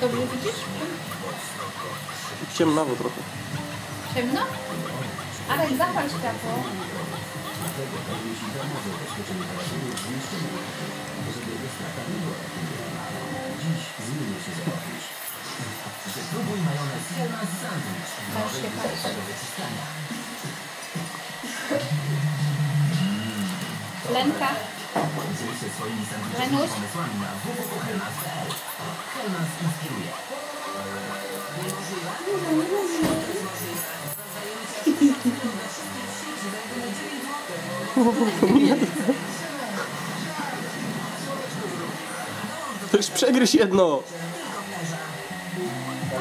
Dobrze widzisz? Ciemnawo trochę. Ciemno? Ale zapal światło. Spróbuj majonez Hellmann's Sandwich. Patrz się, patrz. Lenka. Dziel się swoimi sandwichami Lenuś. pomysłami na www.hellmann's.pl. Hellmann's inspiruje. To już przegryź jedno. A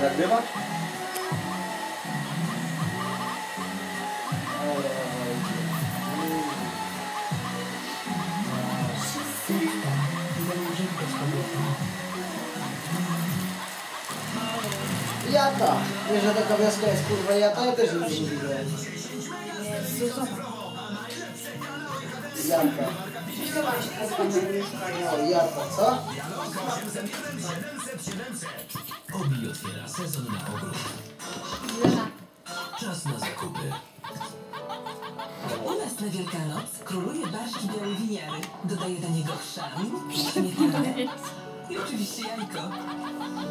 Jaka? Wiesz, że taka wioska jest kurwa jaka? Ja też nic nie widzę. Jaka? No, jaka, co? Obi otwiera sezon na ogród. Na Wielkanoc króluje barszcz białej winiary. Dodaje do niego chrzan, śmietanę i oczywiście jajko.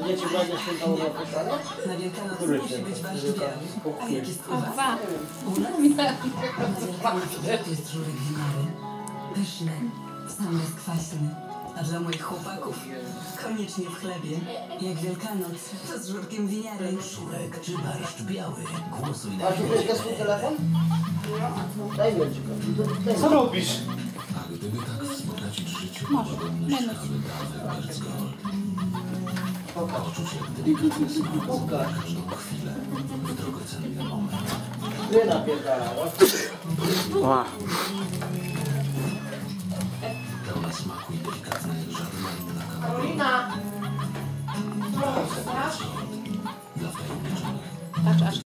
Wiecie, będzie święta uroczystość? Na Wielkanoc Który musi być barszcz biały. A jak jest u was? U nas na Wielkanoc jest żurek winiary. Pyszny, sam bezkwaśny. A dla moich chłopaków koniecznie w chlebie. Jak Wielkanoc, to z żurkiem winiary. Szurek czy barszcz biały? Głosuj na Masz telefon? Daj go. Co robisz? A gdyby tak wzbogacić życie, Może. Menuś. Poczuć jak delikatny Pokaż. każdą chwilę, w drogocenny moment. Nie napierdalała. Ła. Pełna smaku i delikatnej, żadna inna kawa. Karolina! Serdecznie